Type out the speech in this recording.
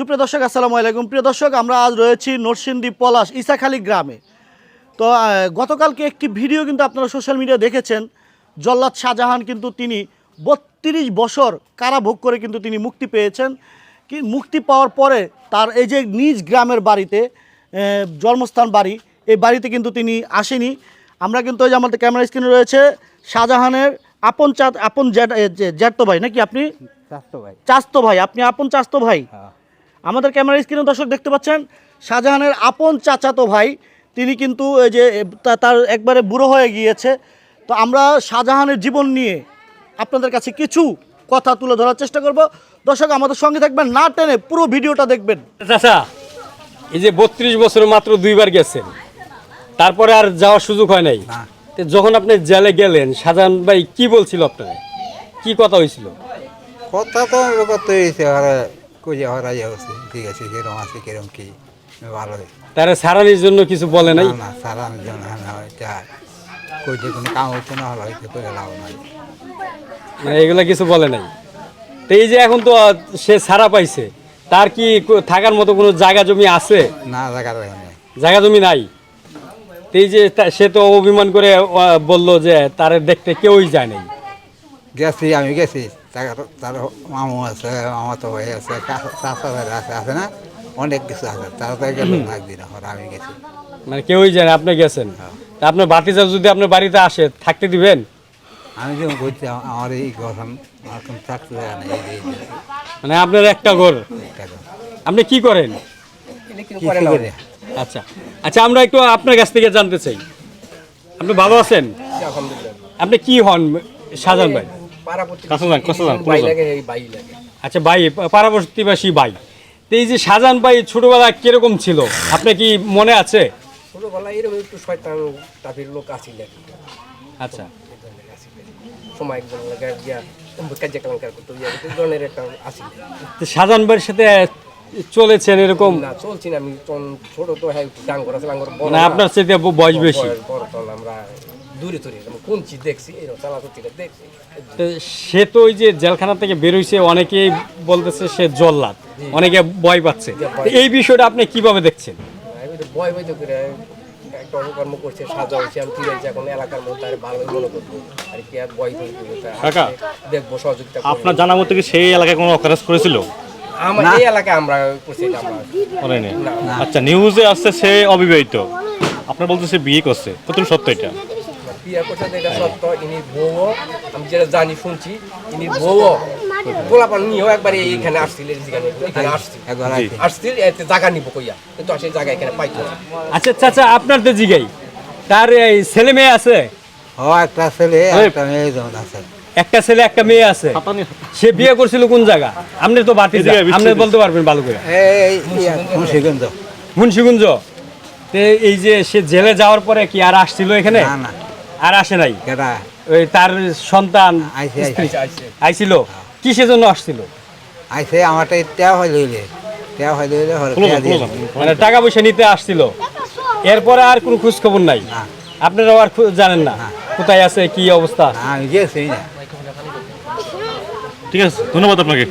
সুপ্রিয় দর্শক আসসালামু আলাইকুম। প্রিয় দর্শক আমরা আজ রয়েছি নরসিংদী পলাশ ইসাখালী গ্রামে। তো গতকালকে একটি ভিডিও কিন্তু আপনারা সোশ্যাল মিডিয়া দেখেছেন। জল্লাদ শাহজাহান কিন্তু তিনি বত্রিশ বছর কারাভোগ করে কিন্তু তিনি মুক্তি পেয়েছেন। কি মুক্তি পাওয়ার পরে তার এই যে নিজ গ্রামের বাড়িতে জন্মস্থান বাড়ি এই বাড়িতে কিন্তু তিনি আসেনি। আমরা কিন্তু ওই যে আমাদের ক্যামেরা স্ক্রিনে রয়েছে শাহজাহানের আপন চাঁদ আপন জ্যাঠ জ্যাঠতো ভাই নাকি আপনি? স্বাস্থ্য ভাই। চাস্তো ভাই আপনি আপন চাস্তো ভাই? হ্যাঁ। আমাদের ক্যামেরা স্ক্রিনে দর্শক দেখতে পাচ্ছেন শাহজাহানের আপন চাচাতো ভাই তিনি কিন্তু এই যে তার একবারে বুড়ো হয়ে গিয়েছে। তো আমরা শাহজাহানের জীবন নিয়ে আপনাদের কাছে কিছু কথা তুলে ধরার চেষ্টা করব। দর্শক আমাদের সঙ্গে থাকবেন না টেনে পুরো ভিডিওটা দেখবেন। চাচা এই যে বত্রিশ বছর মাত্র দুইবার গেছেন তারপরে আর যাওয়ার সুযোগ হয় নাই। না। যখন আপনি জেলে গেলেন শাহজাহান ভাই কি বলছিল আপনার কি কথা হয়েছিল? কথা তো হয়েছে কুজে ওরা হচ্ছে ঠিক আছে কিরম আছে কিরম কি ভালো তারা সারানির জন্য কিছু বলে নাই? না সারানোর জন্য না কইতে কোনো কাম হচ্ছে না হলো হয়তো করে লাভ নাই। মানে এগুলা কিছু বলে নাই। তো এই যে এখন তো সে সারা পাইছে তার কি থাকার মতো কোনো জায়গা জমি আছে? না জায়গা দেখা নাই। জায়গা জমি নাই? এই যে সে তো অভিমান করে বলল যে তার দেখতে কেউই যায় নাই। গেছি আমি গেছি। তার তার মামু আছে মামা তো হয়ে আছে চাষা আছে আছে না? অনেক কিছু আছে। তারা তো গেল না একদিন আমি গেছি। মানে কেউই যায় না আপনি গেছেন। তা আপনার ভাতিজা যদি আপনার বাড়িতে আসে থাকতে দিবেন? আমি যেমন বলছি আমার এই গঠন আমার কোনো থাকতে দেয় না মানে আপনার একটা ঘর। আপনি কি করেন? আচ্ছা। আচ্ছা আমরা একটু আপনার কাছ থেকে জানতে চাই। আপনি ভালো আছেন? আপনি কি হন শাহজাহান ভাই? আচ্ছা ভাই তো এই যে শাহজাহান ভাই ছোটবেলা কীরকম ছিল? আপনি কি মনে আছে? ছোটবেলায় এরকম একটু শয়তান টাপির লোক আসিল আচ্ছা। সময় ভাইয়ের সাথে চলেছেন এরকম? না চলছি না আমি ছোট তো হ্যাঁ মানে না। আপনার সাথে বয়স বেশি বয়স বড় তখন আমরা দূরে দূরে কোন চিজ দেখছি এরকম চালাচুতিটা দেখছি। সে তো ওই যে জেলখানা থেকে বেরোইছে অনেকেই বলতেছে সে জল্লাদ অনেকে ভয় পাচ্ছে। এই বিষয়টা আপনি কীভাবে দেখছেন? ভয় ভয় তো করে একটা অপকর্ম করছে সাজা হয়েছে আমি ফিরেছি এখন এলাকার মধ্যে আর ভালোই মনে করব। আর কি আর ভয় ভয় করে তা কাকা, দেখব সহযোগিতা আপনার জানা মতো কি সেই এলাকায় কোনো অকারেজ করেছিল? আমার এই এলাকায় আমরা করছি এটা আমরা। করেনি আচ্ছা নিউজে আসছে সে অবিবাহিত। আপনার বলতে সে বিয়ে করছে কতটুকু সত্য এটা? বিয়ে করছে তো এটা সত্য। ইনি বউ আমি যেটা জানি শুনছি ইনি বউ গোলাপান নিয়েও একবার এইখানে আসছিল এখানে আসছিল। এতে জায়গা নিব কইয়া। কিন্তু সেই জায়গা এখানে পাইতো আচ্ছা চাচা আপনার তো জিগাই তার এই ছেলে মেয়ে আছে? ও একটা ছেলে একটা মেয়ে আছে। একটা ছেলে একটা মেয়ে আছে। সে বিয়ে করছিল কোন জায়গা? আপনি তো বাতি আপনি বলতে পারবেন ভালো করে। এই মুন্সিগঞ্জ। মুন্সিগঞ্জ? এই যে সে জেলে যাওয়ার পরে কি আর আসছিল এখানে? না না। আর আসে নাই? ওই তার সন্তান আইছে আইছিল। কিসের জন্য আসছিল? আইসে আমারটা টেয়া হয়ে লইলে টেয়া হয়ে লইলে মানে টাকা পয়সা নিতে আসছিল। এরপরে আর কোনো খোঁজ খবর নাই আপনারাও আর জানেন না। কোথায় আছে কি অবস্থা? আমি গেছি না। ঠিক আছে ধন্যবাদ আপনাকে।